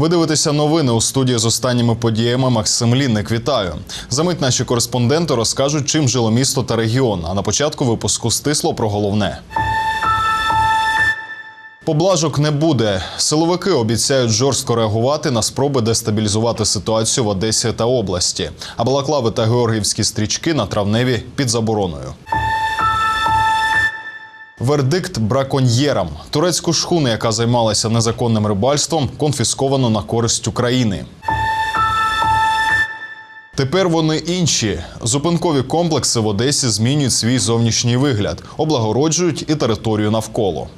Ви дивитеся новини у студії з останніми подіями. Максим Лінник. Вітаю. Замить наші кореспонденти розкажуть, чим жило місто та регіон. А на початку випуску стисло про головне. Поблажок не буде. Силовики обіцяють жорстко реагувати на спроби дестабілізувати ситуацію в Одесі та області. А балаклави та георгіївські стрічки на травневі під забороною. Вердикт браконьєрам. Турецьку шхуну, яка займалася незаконним рибальством, конфісковано на користь України. Тепер вони інші. Зупинкові комплекси в Одесі змінюють свій зовнішній вигляд, облагороджують і територію навколо.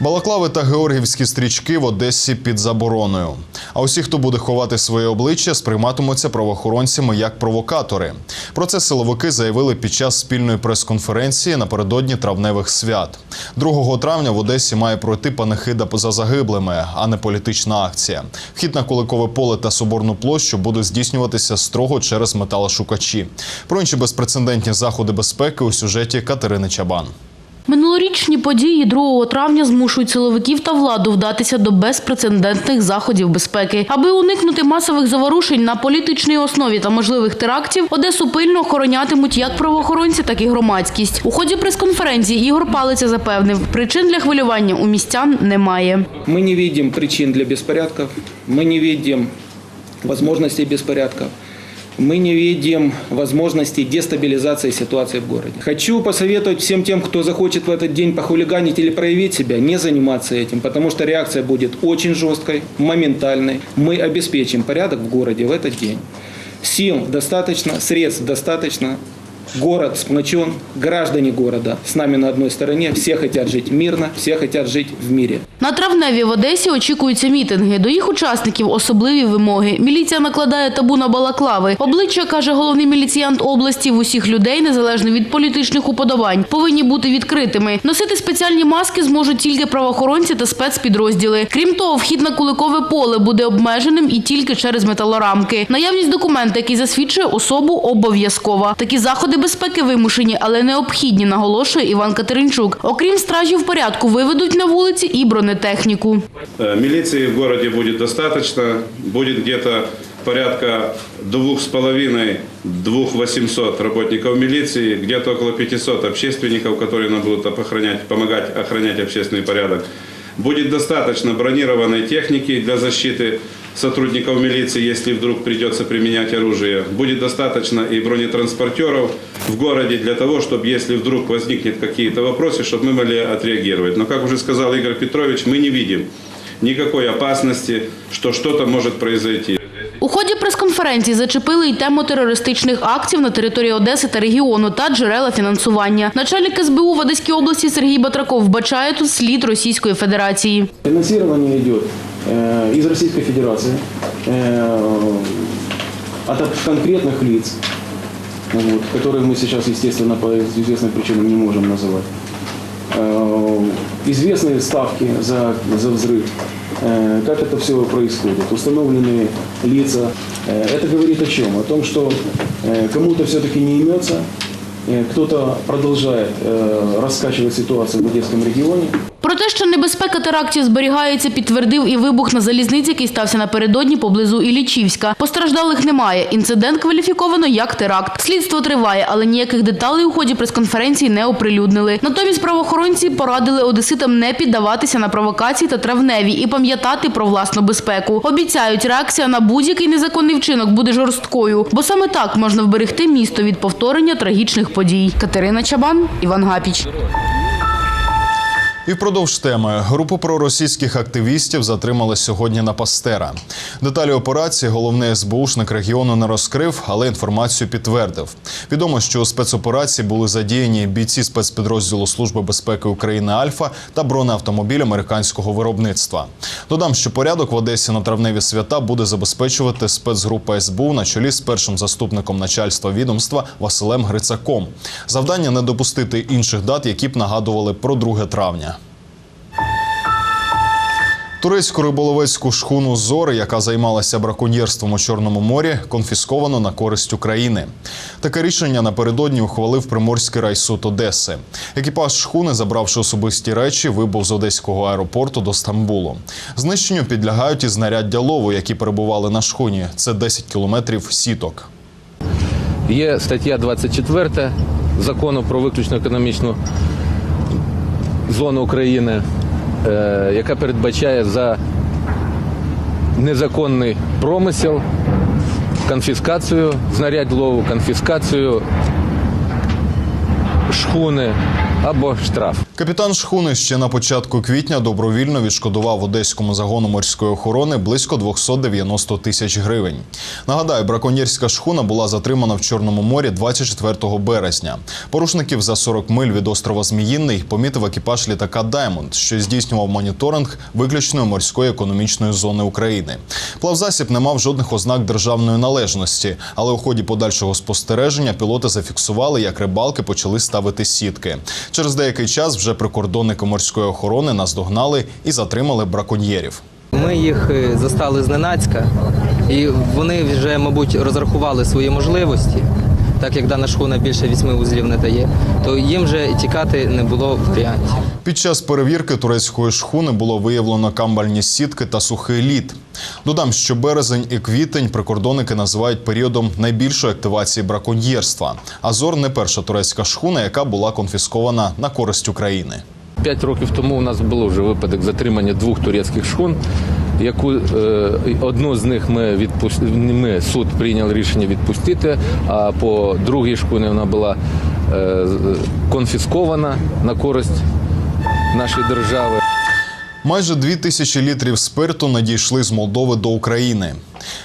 Балаклави та георгівські стрічки в Одесі під забороною. А усі, хто буде ховати своє обличчя, сприйматимуться правоохоронцями як провокатори. Про це силовики заявили під час спільної прес-конференції напередодні травневих свят. 2 травня в Одесі має пройти панихида за загиблими, а не політична акція. Вхід на Куликове поле та Соборну площу буде здійснюватися строго через металошукачі. Про інші безпрецедентні заходи безпеки у сюжеті Катерини Чабан. Минулорічні події 2 травня змушують силовиків та владу вдатися до безпрецедентних заходів безпеки. Аби уникнути масових заворушень на політичній основі та можливих терактів, Одесу пильно охоронятимуть як правоохоронці, так і громадськість. У ході прес-конференції Ігор Палиця запевнив, причин для хвилювання у містян немає. Мы не видим причин для беспорядков, мы не видим возможностей беспорядков, мы не видим возможностей дестабилизации ситуации в городе. Хочу посоветовать всем тем, кто захочет в этот день похулиганить или проявить себя, не заниматься этим, потому что реакция будет очень жесткой, моментальной. Мы обеспечим порядок в городе в этот день. Сил достаточно, средств достаточно, Город сплочен, граждане города с нами на одной стороне, все хотят жить мирно, все хотят жить в мире. На травневі в Одесі очікуються мітинги. До їх учасників особливі вимоги. Міліція накладає табу на балаклави. Обличчя, каже головний міліціянт області, в усіх людей, незалежно від політичних уподобань, повинні бути відкритими. Носити спеціальні маски зможуть тільки правоохоронці та спецпідрозділи. Крім того, вхід на куликове поле буде обмеженим і тільки через металорамки. Наявність документа, який засвідчує особу, обов'язкова. Такі заходи безпеки вимушені, але необхідні, наголошує Іван Катеринчук. Окрім стражів порядку, виведуть на вулиці і бронетехніку. Э, Милиции в городе будет достаточно, будет где-то порядка двух с половиной, двух восемьсот работников милиции, где-то около 500 общественников, которые нам будут охранять, помогать охранять общественный порядок. Будет достаточно бронированной техники для защиты сотрудников милиции, если вдруг придется применять оружие. Будет достаточно и бронетранспортеров в городе для того, чтобы если вдруг возникнет какие-то вопросы, чтобы мы могли отреагировать. Но, как уже сказал Игорь Петрович, мы не видим никакой опасности, что что-то может произойти. У ході прес-конференції зачепили й тему терористичних актів на території Одеси та регіону та джерела фінансування. Начальник СБУ в Одеській області Сергій Батраков вбачає тут слід Російської Федерації. Финансирование идет э, из Российской Федерации э, от конкретных лиц, вот, которые мы сейчас, естественно, по известным причинам не можем называть. Э, Известные ставки за, за взрыв. Э, Как это все происходит? Установленные лица. Э, Это говорит о чем? О том, что э, кому-то все-таки не имется, э, кто-то продолжает э, раскачивать ситуацию в Одесском регионе. Про те, що небезпека терактів зберігається, підтвердив і вибух на залізниці, який стався напередодні поблизу Іллічівська. Постраждалих немає. Інцидент кваліфіковано як теракт. Слідство триває, але ніяких деталей у ході прес-конференції не оприлюднили. Натомість правоохоронці порадили одеситам не піддаватися на провокації та травневі і пам'ятати про власну безпеку. Обіцяють, реакція на будь-який незаконний вчинок буде жорсткою, бо саме так можна вберегти місто від повторення трагічних подій. Катерина Чабан, Іван Гапіч. І впродовж теми групу проросійських активістів затримали сьогодні на Пастера. Деталі операції головний СБУшник регіону не розкрив, але інформацію підтвердив. Відомо, що у спецоперації були задіяні бійці спецпідрозділу Служби безпеки України Альфа та бронеавтомобіль американського виробництва. Додам, що порядок в Одесі на травневі свята буде забезпечувати спецгрупа СБУ на чолі з першим заступником начальства відомства Василем Грицаком. Завдання не допустити інших дат, які б нагадували про 2 травня. Турецьку риболовецьку шхуну Зори, яка займалася браконьєрством у Чорному морі, конфісковано на користь України. Таке рішення напередодні ухвалив Приморський райсуд Одеси. Екіпаж шхуни, забравши особисті речі, вибув з одеського аеропорту до Стамбулу. Знищенню підлягають і знаряддя лову, які перебували на шхуні. Це 10 кілометрів сіток. Є стаття 24 закону про виключно економічну зону України, яка передбачає за незаконний промисел, конфіскацію знарядь лову, конфіскацію шхуни або штраф. Капітан шхуни ще на початку квітня добровільно відшкодував одеському загону морської охорони близько 290 тисяч гривень. Нагадаю, браконьєрська шхуна була затримана в Чорному морі 24 березня. Порушників за 40 миль від острова Зміїнний помітив екіпаж літака Даймонд, що здійснював моніторинг виключної морської економічної зони України. Плавзасіб не мав жодних ознак державної належності, але у ході подальшого спостереження пілоти зафіксували, як рибалки почали ставити сітки. Через деякий час вже прикордонники морської охорони наздогнали і затримали браконьєрів. Ми їх е, застали зненацька, і вони вже, мабуть, розрахували свої можливості. Так як дана шхуна більше вісьми вузлів не дає, то їм вже тікати не було варіантів. Під час перевірки турецької шхуни було виявлено камбальні сітки та сухий лід. Додам, що березень і квітень прикордонники називають періодом найбільшої активації браконьєрства. Азор не перша турецька шхуна, яка була конфіскована на користь України. П'ять років тому у нас було вже випадок затримання двох турецьких шхун. Яку е, одну з них ми відпусти, ми суд прийняв рішення відпустити, а по другій шкуні вона була е, конфіскована на користь нашої держави. Майже дві тисячі літрів спирту надійшли з Молдови до України.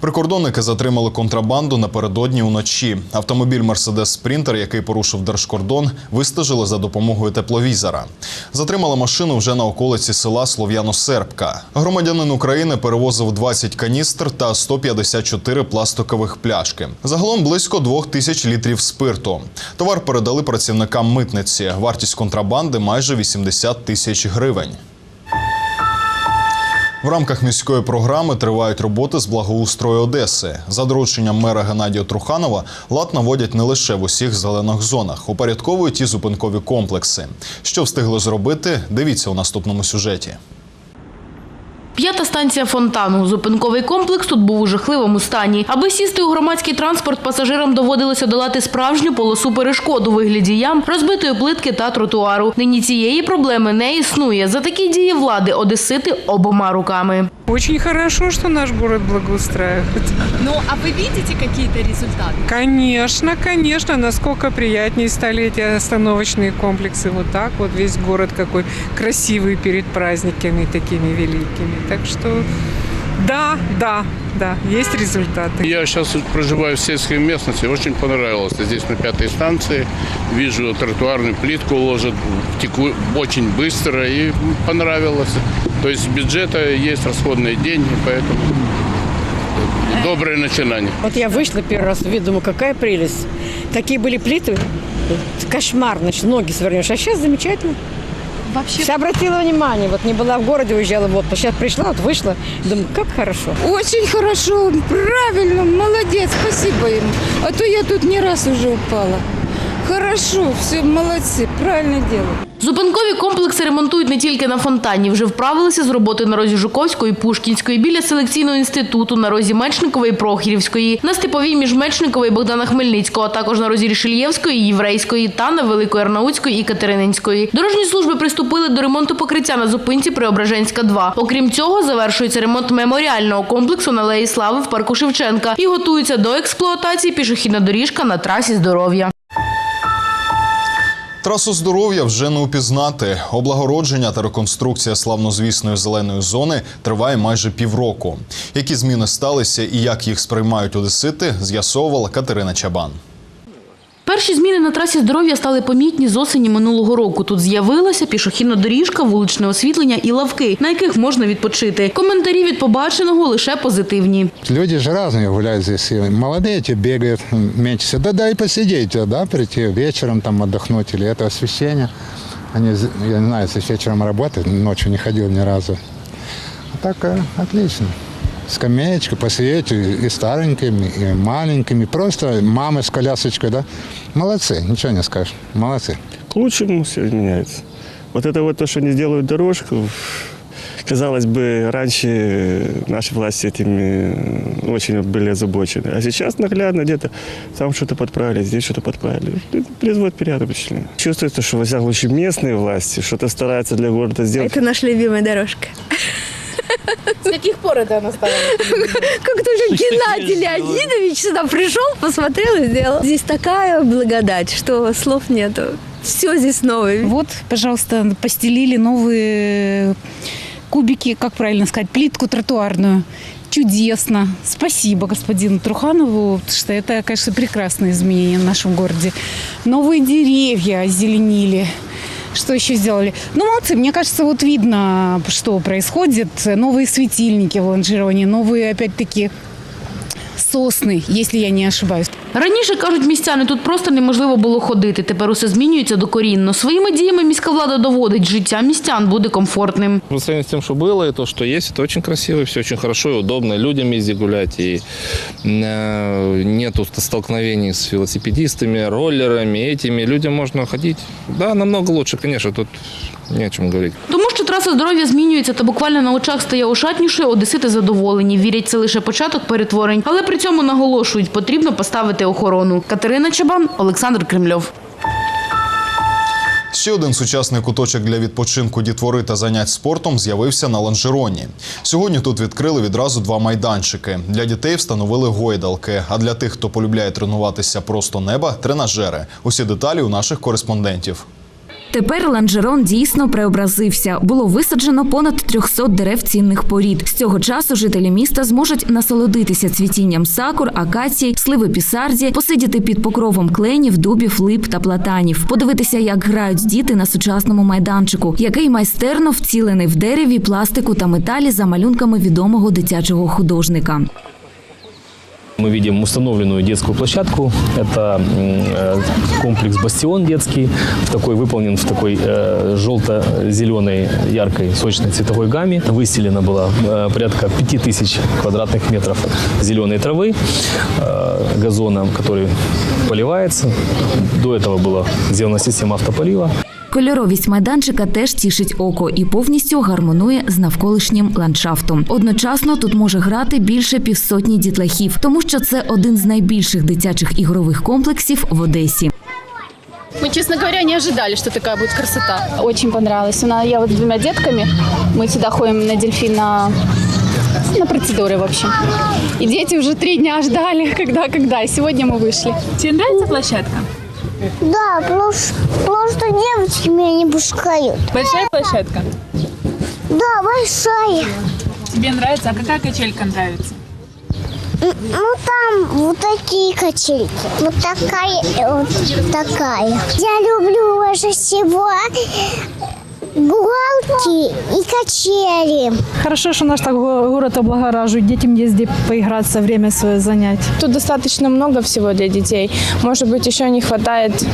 Прикордонники затримали контрабанду напередодні уночі. Автомобіль Мерседес Спрінтер, який порушив держкордон, вистежили за допомогою тепловізора. Затримали машину вже на околиці села Слов'яно-Сербка. Громадянин України перевозив 20 каністр та 154 пластикових пляшки. Загалом близько двох тисяч літрів спирту. Товар передали працівникам митниці. Вартість контрабанди майже 80 тисяч гривень. В рамках міської програми тривають роботи з благоустрою Одеси. За дорученням мера Геннадія Труханова лад наводять не лише в усіх зелених зонах, упорядковують і зупинкові комплекси. Що встигли зробити, дивіться у наступному сюжеті. П'ята станція фонтану. Зупинковий комплекс тут був у жахливому стані. Аби сісти у громадський транспорт, пасажирам доводилося долати справжню полосу перешкод у вигляді ям, розбитої плитки та тротуару. Нині цієї проблеми не існує. За такі дії влади одесити обома руками. Очень хорошо, что наш город благоустраивает. Ну, а вы видите какие-то результаты? Конечно, конечно, насколько приятнее стали эти остановочные комплексы. Вот так вот весь город какой красивый перед праздниками такими великими. Так что да, да, да, есть результаты. Я сейчас проживаю в сельской местности, очень понравилось. Здесь на пятой станции вижу тротуарную плитку ложат, теку очень быстро и понравилось. То есть с бюджета есть расходные деньги, поэтому доброе начинание. Вот я вышла первый раз, виду, думаю, какая прелесть. Такие были плиты, кошмар, значит, ноги свернешь. А сейчас замечательно. Вообще Вся обратила внимание, вот не была в городе, уезжала в отпуск. Сейчас пришла, вот вышла, думаю, как хорошо. очень хорошо, правильно, молодец, спасибо им. А то я тут не раз уже упала. Хорошо, все, молодцы, правильно делают. Зупинкові комплекси ремонтують не тільки на фонтані. Вже вправилися з роботи на розі Жуковської, Пушкінської, біля селекційного інституту, на розі Мечникової, Прохірівської, на Степовій між Мечникової і Богдана Хмельницького, а також на розі Рішельєвської, Єврейської та на Великої Арнаутської і Катерининської. Дорожні служби приступили до ремонту покриття на зупинці Преображенська 2. Окрім цього, завершується ремонт меморіального комплексу на Алеї Слави в парку Шевченка і готується до експлуатації пішохідна доріжка на трасі здоров'я. Трасу здоров'я вже не упізнати. Облагородження та реконструкція славнозвісної зеленої зони триває майже півроку. Які зміни сталися і як їх сприймають одесити, з'ясовувала Катерина Чабан. Перші зміни на трасі здоров'я стали помітні з осені минулого року. Тут з'явилася пішохідна доріжка, вуличне освітлення і лавки, на яких можна відпочити. Коментарі від побаченого лише позитивні. Люди же разные гуляют здесь. И молодые те бегают, м, меньше. Да, да, и посидеть, да, прийти вечером там отдохнуть или это освещение. Они, з- я не знаю, если вечером работают, ночью не ходил ни разу. А так э, отлично. Скамеечка, посидеть и, старенькими, и маленькими. Просто мамы с колясочкой, да. Молодцы, ничего не скажешь. Молодцы. к лучшему все меняется. Вот это вот то, что они делают дорожку, казалось бы, раньше наши власти этими очень были озабочены. А сейчас наглядно где-то там что-то подправили, здесь что-то подправили. Производит приятное впечатление. Чувствуется, что, во всяком случае, местные власти что-то стараются для города сделать. Это наша любимая дорожка. З яких пор це настало? Как только Геннадий Леонидович сюда пришел, посмотрел и сделал. Здесь такая благодать, что слов нету. Все здесь новое. Вот, пожалуйста, постелили новые кубики, как правильно сказать, плитку тротуарную. Чудесно. Спасибо господину Труханову, потому что это, конечно, прекрасное изменение в нашем городе. Новые деревья озеленили. Что еще сделали? Ну, молодцы. Мне кажется, вот видно, что происходит. Новые светильники в лонжировании, новые, опять-таки, сосны, если я не ошибаюсь. Раніше, кажуть містяни, тут просто неможливо було ходити. Тепер усе змінюється докорінно. Своїми діями міська влада доводить, життя містян буде комфортним. По сравнению с тем, что было, и то, что есть, это очень красиво, все очень хорошо и удобно. Людям ездить гулять, и э, нету столкновений с велосипедистами, роллерами, этими. Людям можно ходить. Да, намного лучше, конечно, тут не о чем говорить. Тому що траса здоров'я змінюється та буквально на очах стає ошатнішою, одесити задоволені. Вірять, це лише початок перетворень. Але при цьому наголошують, потрібно поставити охорону. Катерина Чабан, Олександр Кремльов. Ще один сучасний куточок для відпочинку дітвори та занять спортом з'явився на ланжероні. Сьогодні тут відкрили відразу два майданчики. Для дітей встановили гойдалки, а для тих, хто полюбляє тренуватися просто неба тренажери. Усі деталі у наших кореспондентів. Тепер ланжерон дійсно преобразився. Було висаджено понад 300 дерев цінних порід. З цього часу жителі міста зможуть насолодитися цвітінням сакур, акацій, сливи пісарді, посидіти під покровом кленів, дубів, лип та платанів, подивитися, як грають діти на сучасному майданчику, який майстерно вцілений в дереві, пластику та металі за малюнками відомого дитячого художника. Мы видим установленную детскую площадку. Это э, комплекс «Бастион» детский, в такой, выполнен в такой э, желто-зеленой, яркой, сочной цветовой гамме. Выстелена была э, порядка 5000 квадратных метров зеленой травы, газона, который поливается. До этого была сделана система автополива. Кольоровість майданчика теж тішить око і повністю гармонує з навколишнім ландшафтом. Одночасно тут може грати більше півсотні дітлахів, тому що це один з найбільших дитячих ігрових комплексів в Одесі. Мы, честно говоря, не ожидали, что такая будет красота. Очень понравилось. У нас, я вот с двумя детками, мы сюда ходим на дельфин на, на процедуры, в общем. И дети уже три дня ждали, когда, когда. И сегодня мы вышли. Тебе нравится площадка? Да, просто, девочки меня не пускают. Большая площадка? Да, большая. Тебе нравится? А какая качелька нравится? Ну там вот такие качельки. Вот такая и вот такая. Я люблю больше всего гуалки и качели. Хорошо, что наш так город облагораживает. Детям есть где поиграться, время свое занять. Тут достаточно много всего для детей. Может быть, еще не хватает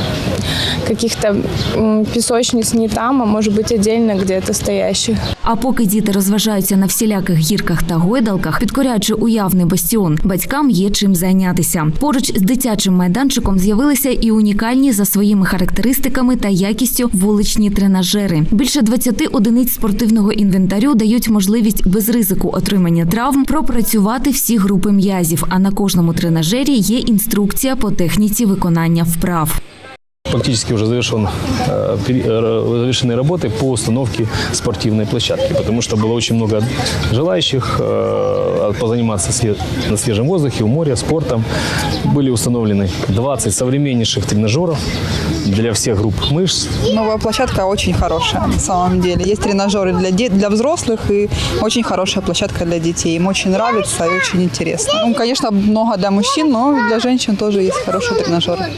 каких-то м, песочниц не там, а может быть отдельно где-то стоящих. А поки діти розважаються на всіляких гірках та гойдалках, підкоряючи уявний бастіон, батькам є чим зайнятися. Поруч з дитячим майданчиком з'явилися і унікальні за своїми характеристиками та якістю вуличні тренажери. Більше 20 одиниць спортивного інвентарю дають можливість без ризику отримання травм пропрацювати всі групи м'язів. А на кожному тренажері є інструкція по техніці виконання вправ. Практически уже завершен, э, пере- э, завершены работы по установке спортивной площадки, потому что было очень много желающих э, позаниматься све- на свежем воздухе, у моря, спортом. Были установлены 20 современнейших тренажеров для всех групп мышц. Новая площадка очень хорошая на самом деле. Есть тренажеры для, де- для взрослых и очень хорошая площадка для детей. Им очень нравится и очень интересно. Ну, конечно, много для мужчин, но для женщин тоже есть хорошие тренажеры.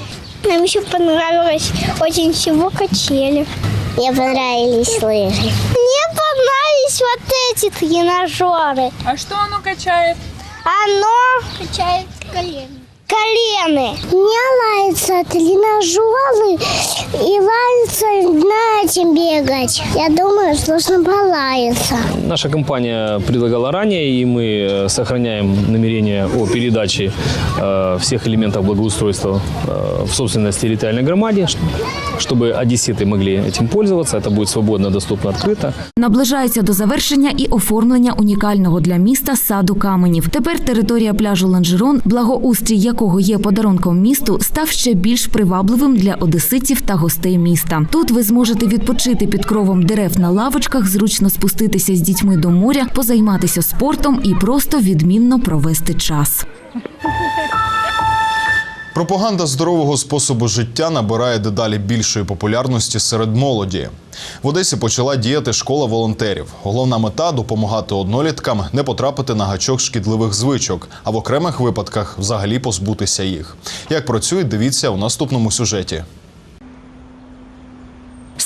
Нам еще понравилось очень всего качели. Мне понравились лыжи. Мне понравились вот эти тренажеры. А что оно качает? Оно качает колено. Колены. Мне нравятся тренажеры и нравится на этим бегать. Я думаю, что нужно полаяться. Наша компания предлагала ранее, и мы э, сохраняем намерение о передаче э, всех элементов благоустройства э, в собственность территориальной громаде, ш- чтобы одесситы могли этим пользоваться. Это будет свободно, доступно, открыто. Наближається до завершення і оформлення унікального для міста саду каменів. Тепер територія пляжу Ланжерон, благоустрій якого є подарунком місту, став ще більш привабливим для одеситів та гостей міста. Тут ви зможете відпочити під кровом дерев на лавочках, зручно спуститися з дітьми до моря, позайматися спортом і просто відмінно провести час. Пропаганда здорового способу життя набирає дедалі більшої популярності серед молоді. В Одесі почала діяти школа волонтерів. Головна мета допомагати одноліткам не потрапити на гачок шкідливих звичок, а в окремих випадках взагалі позбутися їх. Як працюють, дивіться у наступному сюжеті.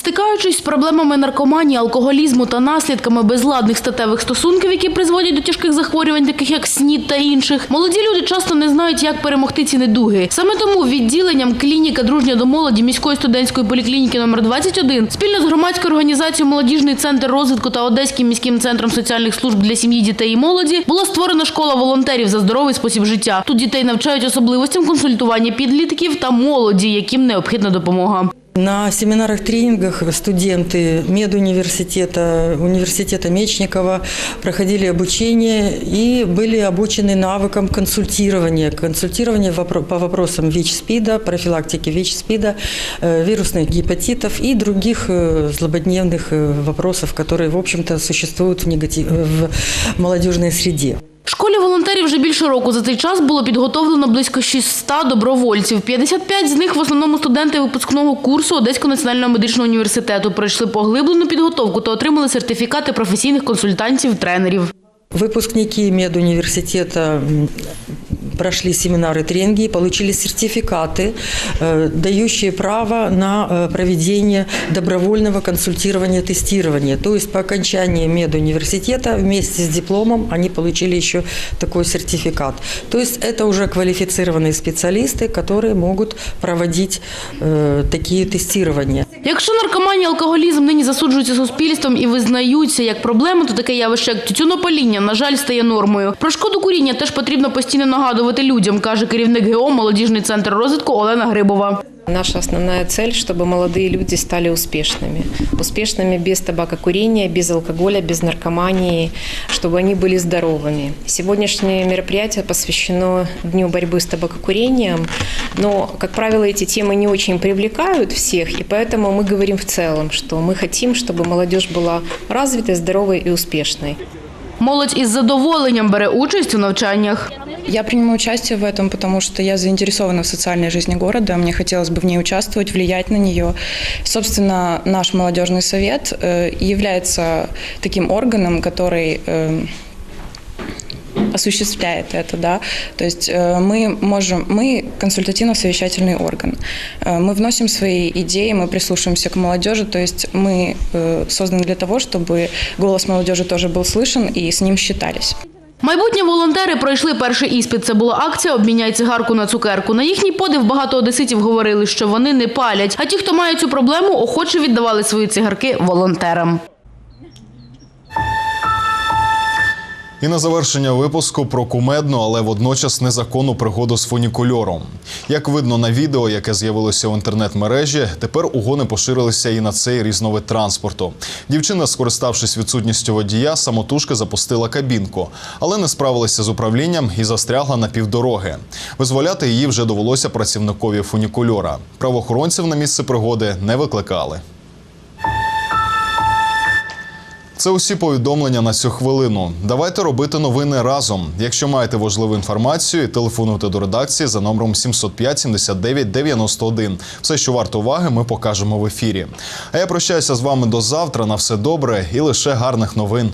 Стикаючись з проблемами наркоманії, алкоголізму та наслідками безладних статевих стосунків, які призводять до тяжких захворювань, таких як СНІД та інших, молоді люди часто не знають, як перемогти ці недуги. Саме тому відділенням клініка дружня до молоді міської студентської поліклініки номер 21 спільно з громадською організацією Молодіжний центр розвитку та Одеським міським центром соціальних служб для сім'ї, дітей і молоді була створена школа волонтерів за здоровий спосіб життя. Тут дітей навчають особливостям консультування підлітків та молоді, яким необхідна допомога. На семинарах-тренингах студенты медуниверситета, университета Мечникова проходили обучение и были обучены навыкам консультирования. Консультирование вопро- по вопросам ВИЧ-СПИДа, профилактики ВИЧ-СПИДа, э, вирусных гепатитов и других э, злободневных э, вопросов, которые, в общем-то, существуют в, негатив... в молодежной среде. Школі волонтерів вже більше року. За цей час було підготовлено близько 600 добровольців. 55 з них в основному студенти випускного курсу Одеського національного медичного університету пройшли поглиблену підготовку та отримали сертифікати професійних консультантів, тренерів. Выпускники медуниверситета прошли семинары, тренинги и получили сертификаты, э, дающие право на э, проведение добровольного консультирования, тестирования. То есть по окончании медуниверситета вместе с дипломом они получили еще такой сертификат. То есть это уже квалифицированные специалисты, которые могут проводить э, такие тестирования. Якщо наркоманія і алкоголізм нині засуджуються суспільством і визнаються як проблема, то таке явище, як тютюнопаління, на жаль, стає нормою. Про шкоду куріння теж потрібно постійно нагадувати людям, каже керівник ГО Молодіжний центр розвитку Олена Грибова. Наша основная цель, чтобы молодые люди стали успешными. Успешными без табакокурения, без алкоголя, без наркомании, чтобы они были здоровыми. Сегодняшнее мероприятие посвящено Дню борьбы с табакокурением, но, как правило, эти темы не очень привлекают всех, и поэтому мы говорим в целом, что мы хотим, чтобы молодежь была развитой, здоровой и успешной. Молодь із задоволенням бере участь у навчаннях. Я принимаю участие в этом, потому что я заинтересована в социальной жизни города. Мне хотелось бы в ней участвовать, влиять на нее. Собственно, наш молодежный совет э, является таким органом, который э, осуществляет это, да. То есть э, мы можем, мы консультативно-совещательный орган. Э, Мы вносим свои идеи, мы прислушиваемся к молодежи, то есть мы э, созданы для того, чтобы голос молодежи тоже был слышен и с ним считались. Майбутні волонтери пройшли перший іспит. Це була акція Обміняй цигарку на цукерку. На їхній подив багато одеситів говорили, що вони не палять. А ті, хто має цю проблему, охоче віддавали свої цигарки волонтерам. І на завершення випуску про кумедну, але водночас незаконну пригоду з фунікульором. Як видно на відео, яке з'явилося в інтернет-мережі, тепер угони поширилися і на цей різновид транспорту. Дівчина, скориставшись відсутністю водія, самотужки запустила кабінку, але не справилася з управлінням і застрягла на півдороги. Визволяти її вже довелося працівникові фунікульора. Правоохоронців на місце пригоди не викликали. Це усі повідомлення на цю хвилину. Давайте робити новини разом. Якщо маєте важливу інформацію, телефонуйте до редакції за номером 705 79 91. Все, що варто уваги, ми покажемо в ефірі. А я прощаюся з вами до завтра. На все добре і лише гарних новин.